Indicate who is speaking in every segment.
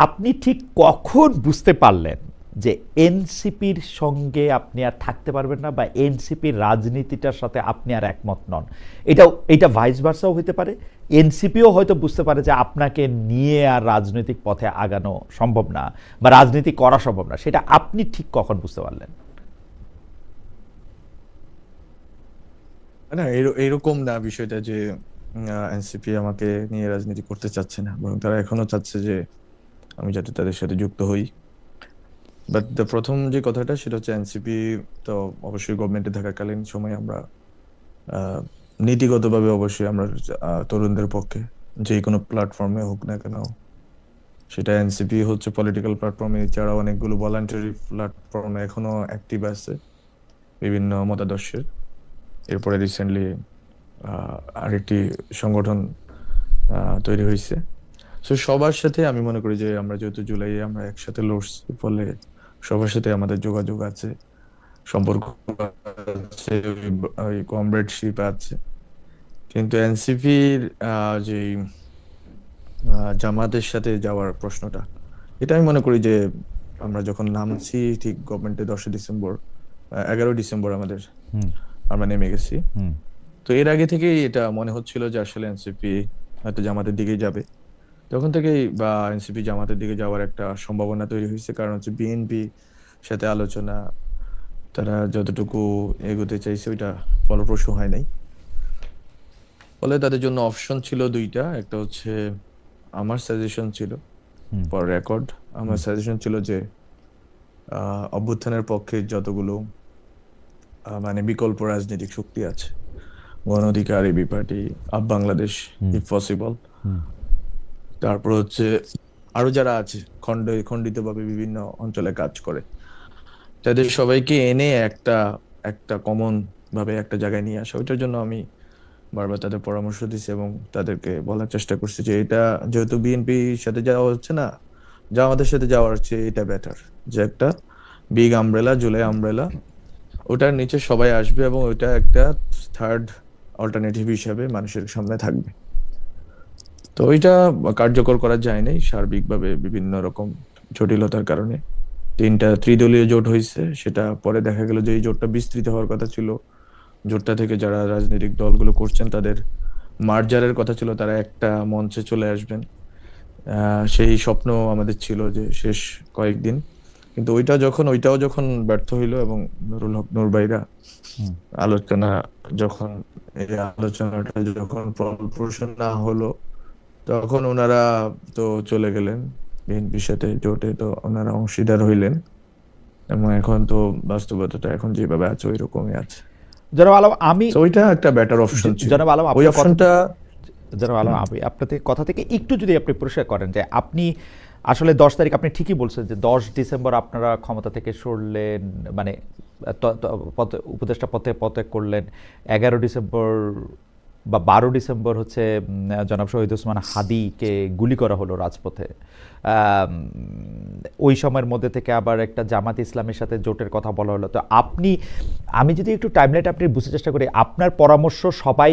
Speaker 1: আপনি ঠিক কখন বুঝতে পারলেন যে এনসিপির সঙ্গে আপনি আর থাকতে পারবেন না বা এনসিপির রাজনীতিটার সাথে আপনি আর একমত নন? এটাও, এটা ভাইস ভার্সাও হতে পারে। এনসিপিও হয়তো বুঝতে পারে যে আপনাকে নিয়ে আর রাজনৈতিক পথে আগানো সম্ভব না বা রাজনীতি করা সম্ভব না। সেটা আপনি ঠিক কখন বুঝতে পারলেন?
Speaker 2: না, এর- এরকম না বিষয়টা যে এনসিপি আমাকে নিয়ে রাজনীতি করতে চাচ্ছে না। বরং তারা এখনও চাচ্ছে যে আমি যাতে তাদের সাথে যুক্ত হই। বাট দ্য প্রথম যে কথাটা সেটা হচ্ছে এনসিপি তো অবশ্যই গভর্নমেন্টে থাকাকালীন সময় আমরা নীতিগতভাবে অবশ্যই আমরা তরুণদের পক্ষে যে কোনো প্ল্যাটফর্মে হোক না কেন, সেটা এনসিপি হচ্ছে পলিটিক্যাল প্ল্যাটফর্মে এছাড়াও অনেকগুলো ভলান্টারি প্ল্যাটফর্মে এখনও অ্যাক্টিভ আছে, বিভিন্ন মতাদর্শের। এরপরে রিসেন্টলি আরেকটি সংগঠন তৈরি হয়েছে সো সবার সাথে আমি মনে করি যে আমরা যেহেতু জুলাই আমরা একসাথে লড়ছি ফলে সবার সাথে আমাদের যোগাযোগ আছে সম্পর্ক আছে কমরেডশিপ আছে। কিন্তু এনসিপির যে জামাতের সাথে যাওয়ার প্রশ্নটা এটা আমি মনে করি যে আমরা যখন নামছি ঠিক গভর্নমেন্টে দশই ডিসেম্বর এগারো ডিসেম্বর আমাদের আমরা নেমে গেছি। তো এর আগে থেকেই এটা মনে হচ্ছিল যে আসলে এনসিপি হয়তো জামাতের দিকেই যাবে। তখন থেকেই বা এনসিপি জামাতের দিকে যাওয়ার একটা সম্ভাবনা তৈরি হয়েছে। কারণ হচ্ছে বিএনপি সাথে আলোচনা তারা যতটুকু এগোতে চাইছে ওইটা ফলপ্রসূ হয় নাই। ফলে তাদের জন্য অপশন ছিল দুইটা। একটা হচ্ছে আমার সাজেশন ছিল পর রেকর্ড আমার সাজেশন ছিল যে অভ্যুত্থানের পক্ষে যতগুলো মানে বিকল্প রাজনৈতিক শক্তি আছে Gono Odhikar AB party up Bangladesh. If possible. তারপর হচ্ছে আরও যারা আছে খণ্ড খণ্ডিতভাবে বিভিন্ন অঞ্চলে কাজ করে, তাদের সবাইকে এনে একটা একটা কমন ভাবে একটা জায়গায় নিয়ে আসা। ওইটার জন্য আমি বারবার তাদের পরামর্শ দিছি এবং তাদেরকে বলার চেষ্টা করছি যে এটা যেহেতু বিএনপির সাথে যাওয়া হচ্ছে না, যা আমাদের সাথে যাওয়ার হচ্ছে এটা বেটার যে একটা বিগ আমব্রেলা জুলাই আমব্রেলা ওটার নিচে সবাই আসবে এবং ওইটা একটা থার্ড অল্টারনেটিভ হিসাবে মানুষের সামনে থাকবে। তো ওইটা কার্যকর করা যায় নাই সার্বিকভাবে বিভিন্ন রকম জটিলতার কারণে। তিনটা ত্রিদলীয় জোট হয়েছে সেটা পরে দেখা গেল যে এই জোটটা বিস্তৃত হওয়ার কথা ছিল। জোটটা থেকে যারা রাজনৈতিক দলগুলো করছেন তাদের মার্জারের কথা ছিল তারা একটা মঞ্চে চলে আসবেন। সেই স্বপ্ন আমাদের ছিল যে শেষ কয়েকদিন। কিন্তু ওইটা যখন ওইটাও যখন ব্যর্থ হইল এবং নুরুল হক নূর ভাইরা আলোচনা যখন এই আলোচনাটা যখন ফলপ্রসূ না হলো তখন ওনারা তো চলে গেলেন বিএনপির সাথে জোটে তো ওনারা অংশীদার হইলেন। এবং এখন তো বাস্তবতাটা এখন যেভাবে আছে ওই রকমই আছে।
Speaker 1: জনাব আলম আমি
Speaker 2: ওইটা একটা বেটার অপশন ছিল।
Speaker 1: জনাব আলম
Speaker 2: ওই অপশনটা
Speaker 1: জনাব আলম আমি আপনাদের কথা থেকে একটু যদি আপনি পরিষ্কার করেন যে আপনি আসলে দশ তারিখ আপনি ঠিকই বলছেন যে দশ ডিসেম্বর আপনারা ক্ষমতা থেকে সরলেন মানে উপদেষ্টা পথে পদত্যাগ করলেন এগারো ডিসেম্বর বা বারো ডিসেম্বর হচ্ছে জনাব শহীদ ওসমান হাদিকে গুলি করা হলো রাজপথে। ওই সময়ের মধ্যে থেকে আবার একটা জামাত ইসলামের সাথে জোটের কথা বলা হলো। তো আপনি, আমি যদি একটু টাইমলাইট আপনি বুঝতে চেষ্টা করি, আপনার পরামর্শ সবাই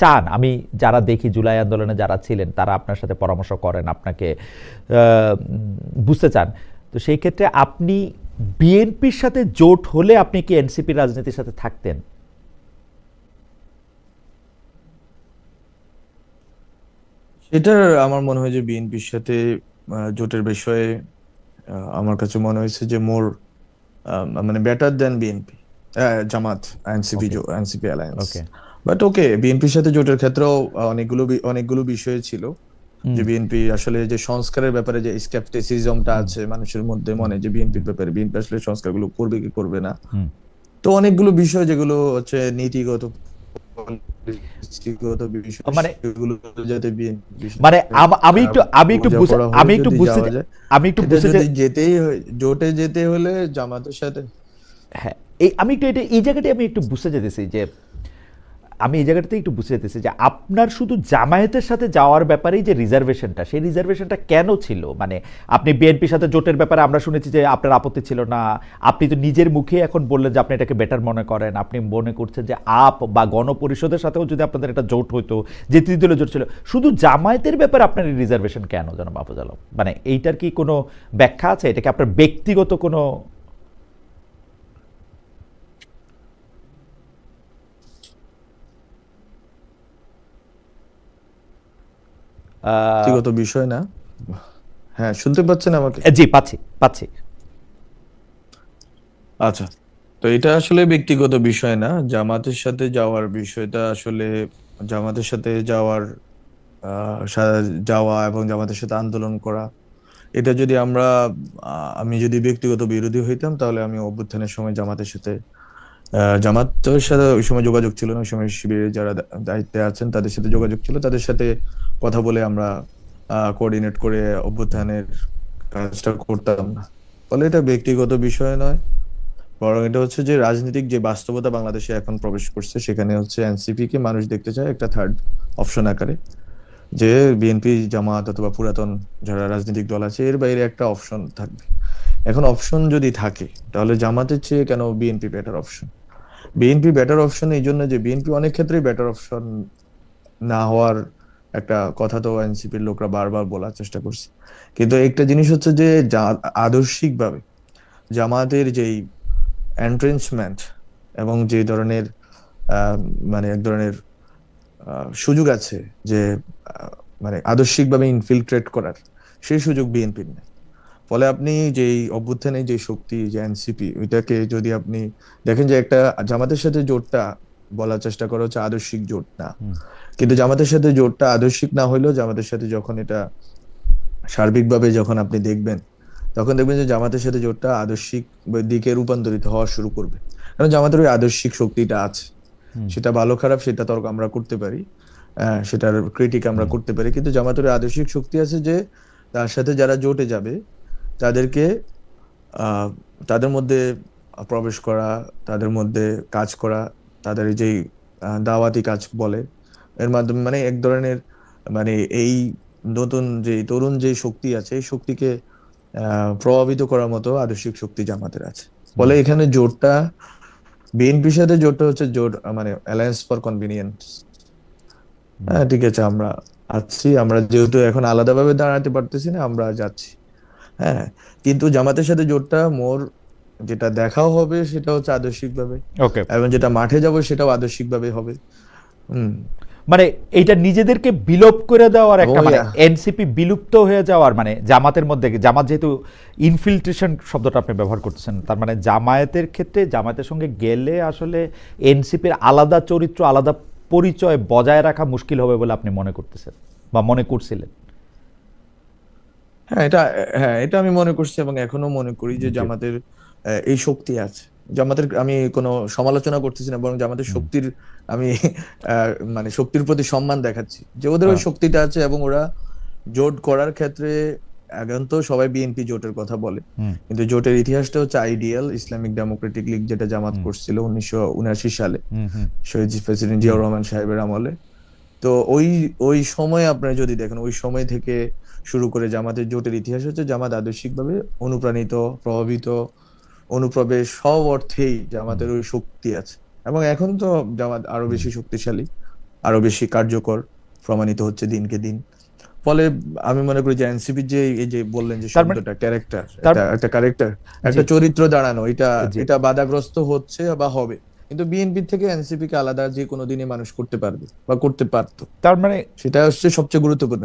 Speaker 1: চান? আমি যারা দেখি জুলাই আন্দোলনে যারা ছিলেন, তারা আপনার সাথে পরামর্শ করেন, আপনাকে বুঝতে চান। তো সেই ক্ষেত্রে আপনি বিএনপির সাথে জোট হলে আপনি কি এনসিপির রাজনীতির সাথে থাকতেন?
Speaker 2: সেটা আমার মনে হয় যে বিএনপির সাথে জোটের বিষয়ে আমার কাছে মনে হয়েছে যে মোর মানে better then BNP Jamaat NCP. NCP alliance
Speaker 1: okay
Speaker 2: but okay বিএনপির সাথে জোটের ক্ষেত্রেও অনেকগুলো অনেকগুলো বিষয় ছিল। যে বিএনপি আসলে যে সংস্কারের ব্যাপারে যে স্কেপটিসিজমটা আছে মানুষের মধ্যে মনে যে বিএনপির ব্যাপারে বিএনপি আসলে সংস্কারগুলো করবে কি করবে না। তো অনেকগুলো বিষয় যেগুলো হচ্ছে নীতিগত
Speaker 1: মানে- মানে আমি একটু আমি একটু বুঝে আমি একটু বুঝতে আমি একটু বুঝতে
Speaker 2: যেতেই জোটে যেতে হলে জামাতের সাথে।
Speaker 1: হ্যাঁ এই আমি একটু এটা এই জায়গাটি আমি একটু বুঝতে যেতেছি যে আমি এই জায়গাটাতে একটু বুঝতে যেতেছি যে আপনার শুধু জামায়াতের সাথে যাওয়ার ব্যাপারেই যে রিজার্ভেশনটা সেই রিজার্ভেশনটা কেন ছিল? মানে আপনি বিএনপির সাথে জোটের ব্যাপারে আমরা শুনেছি যে আপনার আপত্তি ছিল না। আপনি তো নিজের মুখে এখন বললেন যে আপনি এটাকে বেটার মনে করেন। আপনি মনে করছেন যে আপ বা গণপরিষদের সাথেও যদি আপনাদের একটা জোট হইতো, যে তৃতীয় জোট ছিল, শুধু জামায়াতের ব্যাপারে আপনার রিজার্ভেশন কেন যেন মাহফুজ আলম? মানে এইটার কি কোনো ব্যাখ্যা আছে? এটা কি আপনার ব্যক্তিগত কোনো
Speaker 2: ব্যক্তিগত বিষয় না? হ্যাঁ শুনতে পাচ্ছেন আমাকে?
Speaker 1: জি পাচ্ছি পাচ্ছি।
Speaker 2: আচ্ছা তো এটা আসলে ব্যক্তিগত বিষয় না। জামাতের সাথে যাওয়ার বিষয়টা আসলে জামাতের সাথে যাওয়ার যাওয়া এবং জামাতের সাথে আন্দোলন করা এটা যদি আমরা আমি যদি ব্যক্তিগত বিরোধী হইতাম তাহলে আমি অভ্যুত্থানের সময় জামাতের সাথে জামাতের সাথে ওই সময় যোগাযোগ ছিল না, ওই সময় শিবিরের যারা দায়িত্বে আছেন তাদের সাথে যোগাযোগ ছিল। তাদের সাথে কথা বলে আমরা কোঅর্ডিনেট করে অভ্যুত্থানের কাজটা করতাম। না ফলে এটা ব্যক্তিগত বিষয় নয়, বরং এটা হচ্ছে যে রাজনৈতিক যে বাস্তবতা বাংলাদেশে এখন প্রবেশ করছে, সেখানে হচ্ছে এনসিপি কে মানুষ দেখতে চায় একটা থার্ড অপশন আকারে। যে বিএনপি জামাত অথবা পুরাতন যারা রাজনৈতিক দল আছে, এর বাইরে একটা অপশন থাকবে। এখন অপশন যদি থাকে, তাহলে জামাতের চেয়ে কেন BNP better option BNP better option এই জন্য যে বিএনপি অনেক ক্ষেত্রেই বেটার অপশন না হওয়ার একটা কথা তো এনসিপির লোকরা বারবার বলার চেষ্টা করছে। কিন্তু একটা জিনিস হচ্ছে যে আদর্শিকভাবে জামাতের যেই এন্ট্রেন্সমেন্ট এবং যে ধরনের মানে এক ধরনের সুযোগ আছে যে মানে আদর্শিকভাবে ইনফিলট্রেট করার, সেই সুযোগ বিএনপির নেই ফলে আপনি যেই অভ্যুত্থানে যে শক্তি যে এনসিপি ওইটাকে যদি আপনি দেখেন যে একটা জামাতের সাথে জোটটা বলার চেষ্টা করা হচ্ছে আদর্শিক জোট না। কিন্তু জামাতের সাথে জোটটা আদর্শিক না হইলেও জামাতের সাথে যখন এটা সার্বিকভাবে যখন আপনি দেখবেন তখন দেখবেন যে জামাতের সাথে জোটটা আদর্শিক দিকে রূপান্তরিত হওয়া শুরু করবে। কারণ জামাতের ওই আদর্শিক শক্তিটা আছে। সেটা ভালো খারাপ সেটা তর্ক আমরা করতে পারি। সেটার ক্রিটিক আমরা করতে পারি। কিন্তু জামাতের আদর্শিক শক্তি আছে যে তার সাথে যারা জোটে যাবে তাদেরকে তাদের মধ্যে প্রবেশ করা তাদের মধ্যে কাজ করা তাদের যেই দাওয়াতি কাজ বলে এর মাধ্যমে মানে এক ধরনের মানে এই নতুন যে তরুণ যে শক্তি আছে এই শক্তিকে প্রভাবিত করার মতো আদর্শিক শক্তি জামাতের আছে। ফলে এখানে জোটটা বিএনপির সাথে জোটটা হচ্ছে জোট মানে অ্যালায়েন্স ফর কনভিনিয়েন্স হ্যাঁ ঠিক আছে আমরা আছি আমরা যেহেতু এখন আলাদাভাবে দাঁড়াতে পারতেছি না আমরা যাচ্ছি। হ্যাঁ কিন্তু জামাতের সাথে জোটটা মোর যেটা দেখাও হবে সেটা হচ্ছে আদর্শিকভাবে।
Speaker 1: ওকে
Speaker 2: এবং যেটা মাঠে যাব সেটাও আদর্শিকভাবে হবে। হুম।
Speaker 1: মানে এইটা নিজেদেরকে বিলোপ করে দেওয়ার একটা মানে এনসিপি বিলুপ্ত হয়ে যাওয়ার মানে জামাতের মধ্যে জামাত যেহেতু ইনফিল্ট্রেশন শব্দটা আপনি ব্যবহার করতেছেন তার মানে জামায়াতের ক্ষেত্রে জামায়াতের সঙ্গে গেলে আসলে এনসিপির আলাদা চরিত্র আলাদা পরিচয় বজায় রাখা মুশকিল হবে বলে আপনি মনে করতেছেন বা মনে করছিলেন?
Speaker 2: হ্যাঁ এটা হ্যাঁ এটা আমি মনে করছি এবং এখনও মনে করি যে জামাতের এই শক্তি আছে। জামাতের আমি কোনো সমালোচনা করতেছি না বরং জামাতের শক্তির আমি মানে শক্তির প্রতি সম্মান দেখাচ্ছি যে ওদের ওই
Speaker 1: হ্যাঁ।
Speaker 2: শক্তিটা আছে এবং ওরা জোট করার ক্ষেত্রে এখন তো সবাই বিএনপি জোটের কথা বলে। কিন্তু জোটের ইতিহাসটা হচ্ছে আইডিয়াল ইসলামিক ডেমোক্রেটিক লীগ যেটা জামাত করছিল উনিশশো উনআশি সালে। শহীদ প্রেসিডেন্ট জিয়াউর রহমান সাহেবের আমলে। তো ওই ওই সময় আপনারা যদি দেখেন ওই সময় থেকে শুরু করে জামাতের জোটের ইতিহাস হচ্ছে জামাত আদর্শিকভাবে অনুপ্রাণিত প্রভাবিত অনুপ্রবেশ সব অর্থেই জামাতের ওই শক্তি আছে। এবং এখন তো জামাত আরও বেশি শক্তিশালী আরও বেশি কার্যকর প্রমাণিত হচ্ছে দিনকে দিন। ফলে আমি মনে করি যে এনসিপির যে এই যে বললেন যে
Speaker 1: মানে-
Speaker 2: শব্দটা ক্যারেক্টার একটা ক্যারেক্টার একটা চরিত্র দাঁড়ানো এটা। এটা বাধাগ্রস্ত হচ্ছে বা হবে। কিন্তু বিএনপি থেকে এনসিপি কে আলাদা যে কোনো দিনে মানুষ করতে পারবে বা করতে পারতো।
Speaker 1: তার মানে
Speaker 2: সেটা হচ্ছে সবচেয়ে গুরুত্বপূর্ণ।